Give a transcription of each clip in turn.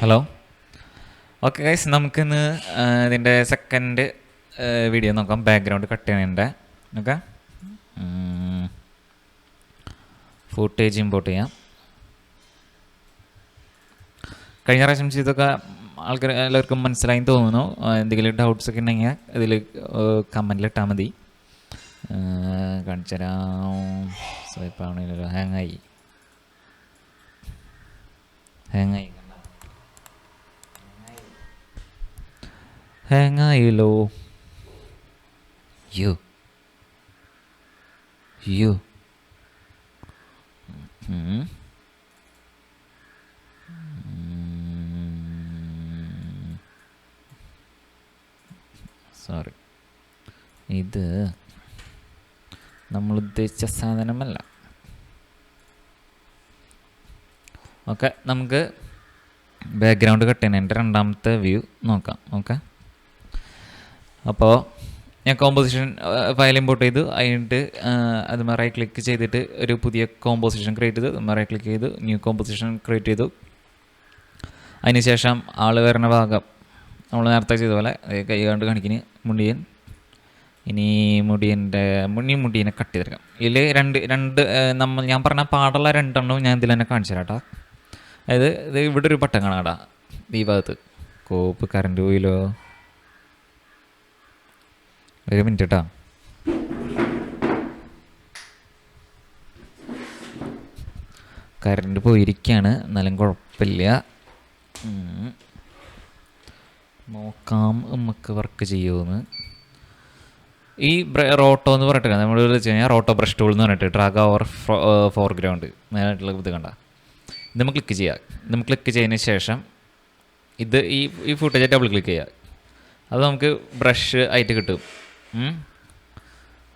Hello okay guys നമുക്കിന്ന് ഇതിന്റെ second video നോക്കാം. ബാക്ക്ഗ്രൗണ്ട് കട്ട് ചെയ്യണതിന്റെ ഓക്കെ ഫുട്ടേജ് ഇമ്പോർട്ട് ചെയ്യാം. കഴിഞ്ഞ പ്രാവശ്യം ചെയ്തൊക്കെ ആൾക്കാർ എല്ലാവർക്കും മനസ്സിലായി തോന്നുന്നു. എന്തെങ്കിലും ഡൗട്ട്സ് ഒക്കെ ഉണ്ടെങ്കിൽ ഇതിൽ കമന്റിൽ ഇട്ടാൽ മതി. കാണിച്ചുതരാം സ്വൈപ്പ് ഹാങ്ങായി ഹാങ്ങായി ഹാങ്ങായി You. യു യു സോറി ഇത് നമ്മൾ ഉദ്ദേശിച്ച സാധനമല്ല. ഓക്കെ നമുക്ക് ബാക്ക്ഗ്രൗണ്ട് കട്ട് ചെയ്യുന്നതിന്റെ രണ്ടാമത്തെ വ്യൂ നോക്കാം. ഓക്കെ അപ്പോൾ ഞാൻ കോമ്പോസിഷൻ ഫയൽ ഇമ്പോർട്ട് ചെയ്തു. അതിനിട്ട് അത് റൈറ്റ് ക്ലിക്ക് ചെയ്തിട്ട് ഒരു പുതിയ കോമ്പോസിഷൻ ക്രിയേറ്റ് ചെയ്തു. റൈറ്റ് ക്ലിക്ക് ചെയ്തു. ന്യൂ കോമ്പോസിഷൻ ക്രിയേറ്റ് ചെയ്തു. അതിനുശേഷം ആൾ വരുന്ന ഭാഗം നമ്മൾ നേരത്തെ ചെയ്ത പോലെ കൈ കണ്ട് കാണിക്കിന് മുടിയൻ. ഇനി മുടിയന്റെ മുടി മുടിയനെ കട്ട് ചെയ്തെടുക്കാം. ഇതിൽ രണ്ട് രണ്ട് നമ്മൾ ഞാൻ പറഞ്ഞ പാടുള്ള രണ്ടെണ്ണവും ഞാൻ ഇതിൽ തന്നെ കാണിച്ചു തരാം അതായത് ഇത് ഇവിടെ ഒരു ബട്ടൺ കാണാടാ ഈ ഭാഗത്ത്. കോപ്പ് കറണ്ട് പോയില്ലോ. ഒരു മിനിറ്റ് കേട്ടോ കറണ്ട് പോയിരിക്കുകയാണ് എന്നാലും കുഴപ്പമില്ല. നോക്കാം നമുക്ക് വർക്ക് ചെയ്യുമെന്ന് ഈ റോട്ടോ എന്ന് പറഞ്ഞിട്ട് നമ്മൾ വെച്ച് കഴിഞ്ഞാൽ റോട്ടോ ബ്രഷ് ടൂൾ എന്ന് പറഞ്ഞിട്ട് ഡ്രാഗ് ഓവർ ഫോർഗ്രൗണ്ട് മെയിനായിട്ടുള്ള ഇത് കണ്ട. ഇത് നമ്മൾ ക്ലിക്ക് ചെയ്യുക നമ്മൾ ക്ലിക്ക് ചെയ്തതിന് ശേഷം ഇത് ഈ ഈ ഫുട്ടേജ് ഡബിൾ ക്ലിക്ക് ചെയ്യുക അത് നമുക്ക് ബ്രഷ് ആയിട്ട് കിട്ടും.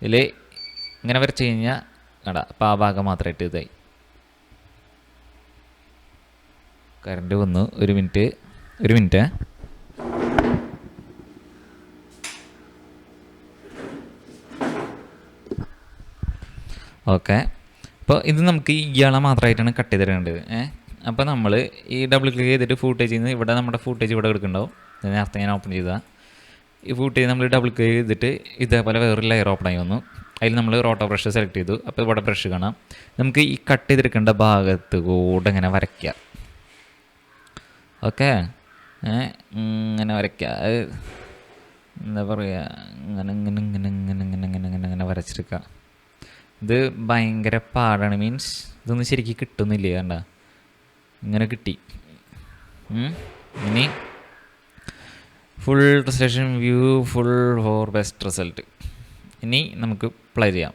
ഇതിൽ ഇങ്ങനെ വരച്ച് കഴിഞ്ഞാൽ കണ്ട അപ്പോൾ ആ ഭാഗം മാത്രമായിട്ട് ഇതായി. കറണ്ട് വന്നു. ഒരു മിനിറ്റ്. ഒരു മിനിറ്റ്. ഓക്കെ. അപ്പോൾ ഇത് നമുക്ക് ഇയാളെ മാത്രമായിട്ടാണ് കട്ട് ചെയ്ത് തരേണ്ടത് ഏഹ് അപ്പോൾ നമ്മൾ ഈ ഡബിൾ ക്ലിക്ക് ചെയ്തിട്ട് ഫൂട്ടേജിൽ ചെയ്യുന്നത് ഇവിടെ നമ്മുടെ ഫൂട്ടേജ് ഇവിടെ എടുക്കുന്നുണ്ടാവും ഇത് നേരത്തെ ഞാൻ ഓപ്പൺ ചെയ്തതാണ് ഈ ഫൂട്ടി നമ്മൾ ഡബിൾ ക്ലിക്ക് ചെയ്തിട്ട് ഇതേപോലെ വേറൊരു ലെയർ ഓപ്പൺ ആയി വന്നു. അതിൽ നമ്മൾ റോട്ടോ ബ്രഷ് സെലക്ട് ചെയ്തു. അപ്പോൾ ഇവിടെ ബ്രഷ് കാണാം. നമുക്ക് ഈ കട്ട് ചെയ്തെടുക്കേണ്ട ഭാഗത്ത് കൂടെ ഇങ്ങനെ വരയ്ക്കുക ഓക്കെ? ഇങ്ങനെ വരയ്ക്കുക എന്താ പറയുക ഇങ്ങനെ ഇങ്ങനെ ഇങ്ങനെ ഇങ്ങനെ ഇങ്ങനെ ഇങ്ങനെ ഇങ്ങനെ ഇങ്ങനെ വരച്ചെടുക്കുക ഇത് ഭയങ്കര പാടാണ്. മീൻസ് ഇതൊന്നും ശരിക്കും കിട്ടുന്നില്ല കണ്ട. ഇങ്ങനെ കിട്ടി. ഇനി full session view full for best result ഇനി നമുക്ക് പ്ലേ ചെയ്യാം.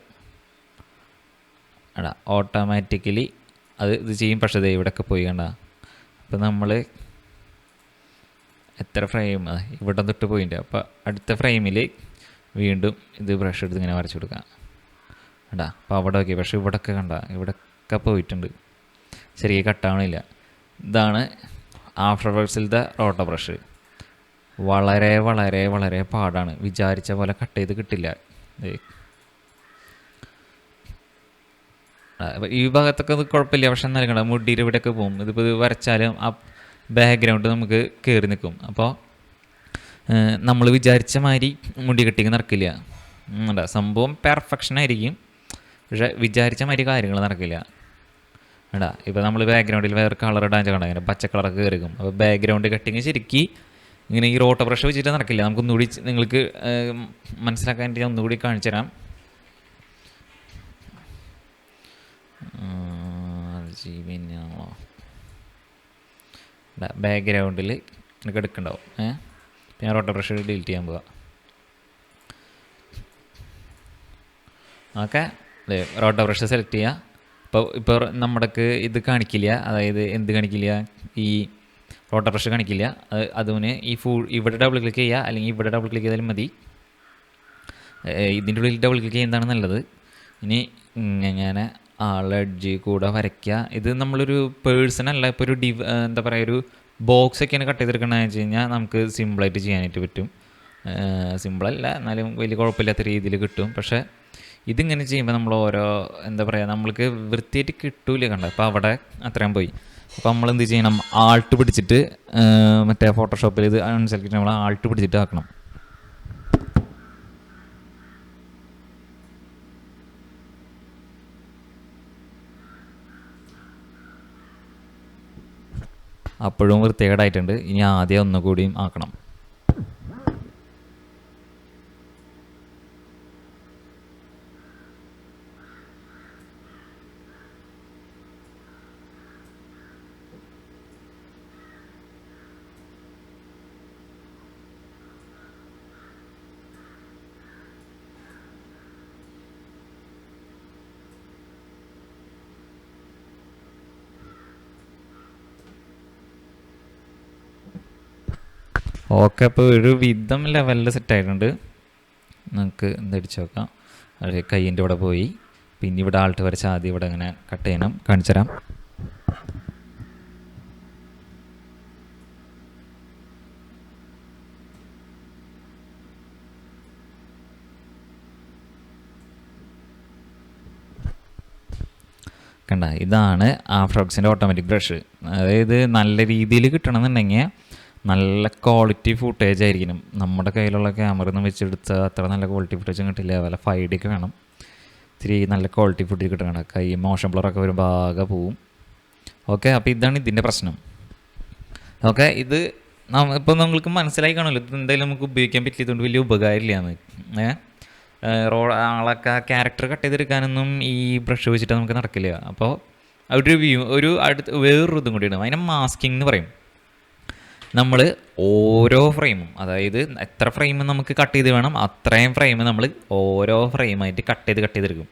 എടാ ഓട്ടോമാറ്റിക്കലി അത് ഇത് ചെയ്യും. പക്ഷേ ദേ ഇവിടെയൊക്കെ പോയി കണ്ട. അപ്പം നമ്മൾ എത്ര ഫ്രെയിം ഇവിടെ തൊട്ട് പോയിട്ടുണ്ട് അപ്പോൾ അടുത്ത ഫ്രെയിമിൽ വീണ്ടും ഇത് ബ്രഷ് എടുത്ത് ഇങ്ങനെ വരച്ചു കൊടുക്കാം. കണ്ടാ അപ്പോൾ അവിടെ ഒക്കെ പക്ഷേ ഇവിടെയൊക്കെ കണ്ട. ഇവിടെയൊക്കെ പോയിട്ടുണ്ട്. ശരിക്കും കട്ടാവണില്ല ഇതാണ് ആഫ്റ്റർ വർക്സിലത്തെ റോട്ടോ ബ്രഷ് വളരെ വളരെ വളരെ പാടാണ്. വിചാരിച്ച പോലെ കട്ട് ചെയ്ത് കിട്ടില്ല. ഈ ഭാഗത്തൊക്കെ കുഴപ്പമില്ല. പക്ഷെ നൽകണം മുടിയിൽ ഇവിടെയൊക്കെ പോകും ഇതിപ്പോൾ ഇത് വരച്ചാലും ആ ബാക്ക്ഗ്രൗണ്ട് നമുക്ക് കയറി നിൽക്കും. അപ്പോൾ നമ്മൾ വിചാരിച്ച മാതിരി മുടി കെട്ടിങ് നടക്കില്ല. കണ്ടോ? സംഭവം പെർഫെക്ഷൻ ആയിരിക്കും. പക്ഷെ വിചാരിച്ച മാതിരി കാര്യങ്ങൾ നടക്കില്ല. വേണ്ട ഇപ്പോൾ നമ്മൾ ബാക്ക്ഗ്രൗണ്ടിൽ വേറെ കളർ ഇടാൻ കണ്ട? ഇങ്ങനെ പച്ച കളറൊക്കെ കയറിക്കും അപ്പോൾ ബാക്ക്ഗ്രൗണ്ട് കട്ടിങ് ശരിക്ക് ഇങ്ങനെ ഈ റോട്ടോ ബ്രഷ് വെച്ചിട്ട് നടക്കില്ല. നമുക്ക് ഒന്നുകൂടി നിങ്ങൾക്ക് വേണ്ടി ഞാൻ ഒന്നുകൂടി കാണിച്ചു തരാം. ജി ബാക്ക്ഗ്രൗണ്ടിൽ എനിക്ക് എടുക്കണ്ടാവും. ഏഹ് ഞാൻ റോട്ടോ പ്രഷർ ഡിലീറ്റ് ചെയ്യാൻ പോവാം. ഓക്കെ. റോട്ടോ ബ്രഷ് സെലക്ട് ചെയ്യുക ഇപ്പോൾ ഇപ്പോൾ നമ്മുടെക്ക് ഇത് കാണിക്കില്ല. അതായത് എന്ത് കാണിക്കില്ല? ഈ റോട്ടോ പ്രഷർ കാണിക്കില്ല. അത് അതിന് ഈ ഫൂ ഇവിടെ ഡബിൾ ക്ലിക്ക് ചെയ്യുക അല്ലെങ്കിൽ ഇവിടെ ഡബിൾ ക്ലിക്ക് ചെയ്താലും മതി. ഇതിന്റെ ഉള്ളിൽ ഡബിൾ ക്ലിക്ക് ചെയ്യുന്നതാണ് നല്ലത്. ഇനി ഇങ്ങനെ ആളഡ്ജ് കൂടെ വരയ്ക്കുക ഇത് നമ്മളൊരു പേഴ്സൺ അല്ല ഇപ്പോൾ ഒരു ഡിവ് എന്താ പറയുക ഒരു ബോക്സ് ഒക്കെയാണ് കട്ട് ചെയ്തെടുക്കണമെന്ന് വെച്ച് കഴിഞ്ഞാൽ നമുക്ക് സിമ്പിളായിട്ട് ചെയ്യാനായിട്ട് പറ്റും. സിമ്പിളല്ല എന്നാലും വലിയ കുഴപ്പമില്ലാത്ത രീതിയിൽ കിട്ടും. പക്ഷേ ഇതിങ്ങനെ ചെയ്യുമ്പോൾ നമ്മൾ ഓരോ എന്താ പറയുക നമ്മൾക്ക് വൃത്തിയായിട്ട് കിട്ടൂല കണ്ട? അപ്പോൾ അവിടെ അത്രയും പോയി. അപ്പോൾ നമ്മൾ എന്ത് ചെയ്യണം? ആൾട്ട് പിടിച്ചിട്ട് മറ്റേ ഫോട്ടോഷോപ്പിൽ ഇത് അൺസെലക്ട് നമ്മൾ ആൾട്ട് പിടിച്ചിട്ട് ആക്കണം. അപ്പോഴും വൃത്തികേടായിട്ടുണ്ട്. ഇനി ആദ്യം ഒന്നുകൂടിയും ആക്കണം. ഓക്കെ അപ്പോൾ ഒരു വിധം ലെവലിൽ സെറ്റ് ആയിട്ടുണ്ട്. നമുക്ക് എന്തടിച്ച് നോക്കാം. അത് കയ്യിന്റെ ഇവിടെ പോയി. പിന്നെ ഇവിടെ ആൾട്ട് വരച്ച് ആദ്യം ഇവിടെ ഇങ്ങനെ കട്ട് ചെയ്യണം. കാണിച്ചു തരാം. കണ്ട ഇതാണ് ആഫ്രോക്സിന്റെ ഓട്ടോമാറ്റിക് ബ്രഷ് അതായത് നല്ല രീതിയിൽ കിട്ടണമെന്നുണ്ടെങ്കിൽ നല്ല ക്വാളിറ്റി ഫുട്ടേജ് ആയിരിക്കണം. നമ്മുടെ കയ്യിലുള്ള ക്യാമറ ഒന്നും വെച്ചെടുത്ത അത്ര നല്ല ക്വാളിറ്റി ഫുട്ടേജും കിട്ടില്ല. വല്ല ഫൈവ് ഡി ഒക്കെ വേണം. ഇത്തിരി നല്ല ക്വാളിറ്റി ഫുട്ടേജ് കിട്ടണം. കൈ മോഷൻ ബ്ലറൊക്കെ വരുമ്പോൾ ആകെ പോവും. ഓക്കെ അപ്പോൾ ഇതാണ് ഇതിന്റെ പ്രശ്നം. ഓക്കെ ഇത് ഇപ്പോൾ നമ്മൾക്ക് മനസ്സിലായി കാണുമല്ലോ. ഇത് എന്തായാലും നമുക്ക് ഉപയോഗിക്കാൻ പറ്റിയതുകൊണ്ട് വലിയ ഉപകാരമില്ലാന്ന്. എന്ന് റോ ആളൊക്കെ ക്യാരക്ടർ കട്ട് ചെയ്തെടുക്കാനൊന്നും ഈ ബ്രഷ് വെച്ചിട്ട് നമുക്ക് നടക്കില്ല. അപ്പോൾ ഒരു വ്യൂ ഒരു അടുത്ത് വേറൊരു ഇതും കൂടിയാണ്. അതിനെ മാസ്കിംഗ് എന്ന് പറയും. നമ്മൾ ഓരോ ഫ്രെയിമും അതായത് എത്ര ഫ്രെയിം നമുക്ക് കട്ട് ചെയ്ത് വേണം അത്രയും ഫ്രെയിം നമ്മൾ ഓരോ ഫ്രെയിമായിട്ട് കട്ട് ചെയ്ത് കട്ട് ചെയ്തെടുക്കും.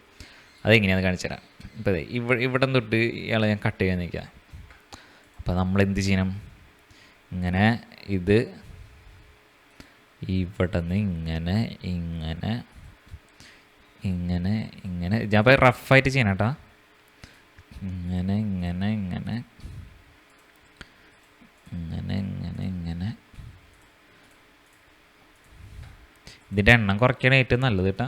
അതെങ്ങനെയാണെന്ന് കാണിച്ചു തരാം. ഇപ്പോൾ ഇവിടെ ഇവിടെ തൊട്ട് ഇയാളെ ഞാൻ കട്ട് ചെയ്യാൻ നിൽക്കാം അപ്പോൾ നമ്മൾ എന്ത് ചെയ്യണം? ഇങ്ങനെ ഇത് ഇവിടെ നിന്ന് ഇങ്ങനെ ഇങ്ങനെ ഇങ്ങനെ ഇങ്ങനെ. ഞാൻ റഫായിട്ട് ചെയ്യണം കേട്ടോ ഇങ്ങനെ ഇതിന്റെ എണ്ണം കുറയ്ക്കണേ ഏറ്റവും നല്ലത് കേട്ടോ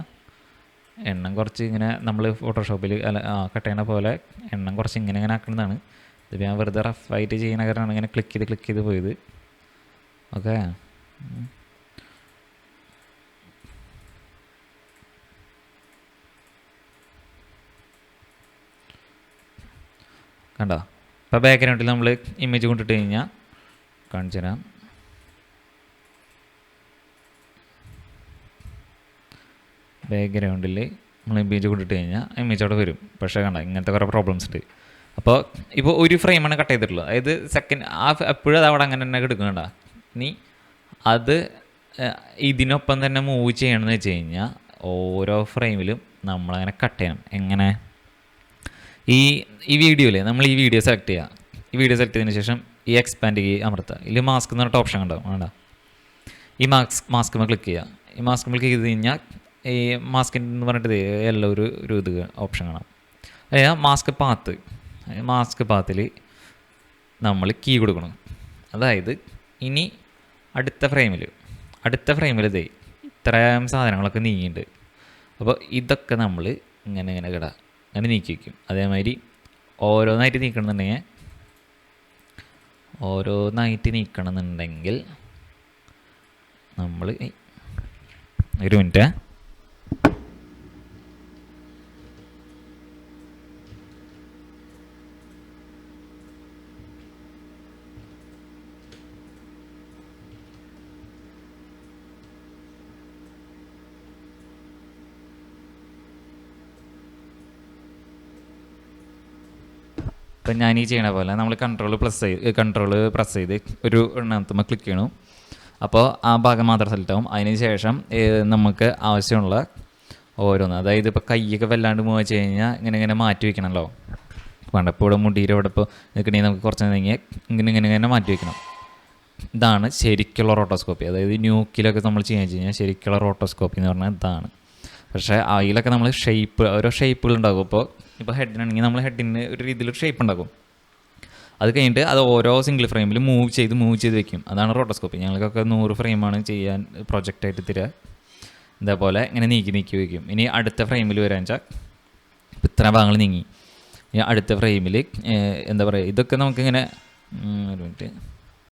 എണ്ണം കുറച്ച് ഇങ്ങനെ നമ്മൾ ഫോട്ടോഷോപ്പിൽ അല്ല ആ ചെയ്യണ പോലെ എണ്ണം കുറച്ച് ഇങ്ങനെ ഇങ്ങനെ ആക്കുന്നതാണ്. ഇത് ഞാൻ വെറുതെ റഫായിട്ട് ചെയ്യുന്ന കാരണമാണ് ഇങ്ങനെ ക്ലിക്ക് ചെയ്ത് ക്ലിക്ക് ചെയ്ത് പോയത്. ഓക്കെ? കണ്ടോ? ഇപ്പോൾ ബാക്ക്ഗ്രൗണ്ടിൽ നമ്മൾ ഇമേജ് കൊണ്ടിട്ട് കഴിഞ്ഞാൽ കാണിച്ചു തരാം ബാക്ക്ഗ്രൗണ്ടിൽ നമ്മൾ ഇമേജ് കൊടുത്തിട്ട് കഴിഞ്ഞാൽ ഇമേജ് അവിടെ വരും. പക്ഷേ കണ്ട ഇങ്ങനത്തെ കുറേ പ്രോബ്ലംസ് ഉണ്ട്. അപ്പോൾ ഇപ്പോൾ ഒരു ഫ്രെയിമാണ് കട്ട് ചെയ്തിട്ടുള്ളത് അതായത് സെക്കൻഡ് ആ എപ്പോഴും അത് അവിടെ അങ്ങനെ തന്നെ എടുക്കണ്ട നീ അത് ഇതിനൊപ്പം തന്നെ മൂവ് ചെയ്യണമെന്ന് വെച്ച് കഴിഞ്ഞാൽ ഓരോ ഫ്രെയിമിലും നമ്മളങ്ങനെ കട്ട് ചെയ്യണം. എങ്ങനെ? ഈ ഈ വീഡിയോയിൽ നമ്മൾ ഈ വീഡിയോ സെലക്ട് ചെയ്യുക ഈ വീഡിയോ സെലക്ട് ചെയ്തതിന് ശേഷം ഈ എക്സ്പാൻഡ് കീ അമർത്തുക ഇതിൽ മാസ്ക് എന്ന് പറഞ്ഞിട്ട് ഓപ്ഷൻ ഉണ്ടാവും വേണ്ട ഈ മാസ്ക് മാസ്ക് ക്ലിക്ക് ചെയ്യുക ഈ മാസ്ക് ക്ലിക്ക് ചെയ്ത് കഴിഞ്ഞാൽ ഈ മാസ്കിന്റെ എന്ന് പറഞ്ഞിട്ട് എല്ലാം ഒരു ഒരു ഇത് ഓപ്ഷൻ കാണാം അതായത് മാസ്ക് പാത്ത്. മാസ്ക് പാത്തിൽ നമ്മൾ കീ കൊടുക്കണം. അതായത് ഇനി അടുത്ത ഫ്രെയിമിൽ അടുത്ത ഫ്രെയിമിൽ ഇതേ ഇത്രയും സാധനങ്ങളൊക്കെ നീങ്ങിയിട്ടുണ്ട് അപ്പോൾ ഇതൊക്കെ നമ്മൾ ഇങ്ങനെ ഇങ്ങനെ കിട അങ്ങനെ നീക്കി വയ്ക്കും അതേമാതിരി ഓരോന്നായിട്ട് നീക്കണമെന്നുണ്ടെങ്കിൽ ഓരോന്നായിട്ട് നീക്കണമെന്നുണ്ടെങ്കിൽ നമ്മൾ ഒരു മിനിറ്റ് ഇപ്പം ഞാൻ ഈ ചെയ്യണ പോലെ നമ്മൾ കൺട്രോൾ പ്ലസ് ചെയ്ത് കൺട്രോൾ പ്രസ് ചെയ്ത് ഒരു എണ്ണത്തുമ്പോൾ ക്ലിക്ക് ചെയ്യണം. അപ്പോൾ ആ ഭാഗം മാത്രം സെലക്ട് ആവും. അതിന് ശേഷം നമുക്ക് ആവശ്യമുള്ള ഓരോന്ന് അതായത് ഇപ്പോൾ കൈയൊക്കെ വല്ലാണ്ട് മൂവ് വെച്ച് കഴിഞ്ഞാൽ ഇങ്ങനെ ഇങ്ങനെ മാറ്റി വയ്ക്കണമല്ലോ വേണ്ട ഇപ്പോൾ ഇവിടെ മുടിയിൽ ഇവിടെ ഇപ്പോൾ നിൽക്കണമെങ്കിൽ നമുക്ക് കുറച്ച് നീങ്ങി ഇങ്ങനെ ഇങ്ങനെ ഇങ്ങനെ മാറ്റി വയ്ക്കണം ഇതാണ് ശരിക്കുള്ള റോട്ടോസ്കോപ്പി അതായത് ന്യൂക്കിലൊക്കെ നമ്മൾ ചെയ്യാൻ വെച്ച് കഴിഞ്ഞാൽ ശരിക്കുള്ള റോട്ടോസ്കോപ്പി എന്ന് പറഞ്ഞാൽ ഇതാണ്. പക്ഷേ അതിലൊക്കെ നമ്മൾ ഷേപ്പ് ഓരോ ഷേപ്പുകൾ ഉണ്ടാകും ഇപ്പോൾ ഇപ്പോൾ ഹെഡിനാണെങ്കിൽ നമ്മൾ ഹെഡിന് ഒരു രീതിയിലൊരു ഷേപ്പ് ഉണ്ടാകും. അത് കഴിഞ്ഞിട്ട് അത് ഓരോ സിംഗിൾ ഫ്രെയിമിൽ മൂവ് ചെയ്ത് മൂവ് ചെയ്ത് വെക്കും. അതാണ് റോട്ടോസ്കോപ്പി ഞങ്ങൾക്കൊക്കെ നൂറ് ഫ്രെയിമാണ് ചെയ്യാൻ പ്രൊജക്റ്റായിട്ട് തരിക. ഇതേപോലെ ഇങ്ങനെ നീക്കി നീക്കി വയ്ക്കും ഇനി അടുത്ത ഫ്രെയിമിൽ വരാൻ വെച്ചാൽ ഇത്ര ഭാഗങ്ങൾ നീങ്ങി. ഇനി അടുത്ത ഫ്രെയിമിൽ എന്താ പറയുക ഇതൊക്കെ നമുക്കിങ്ങനെ ഒരു മിനിറ്റ്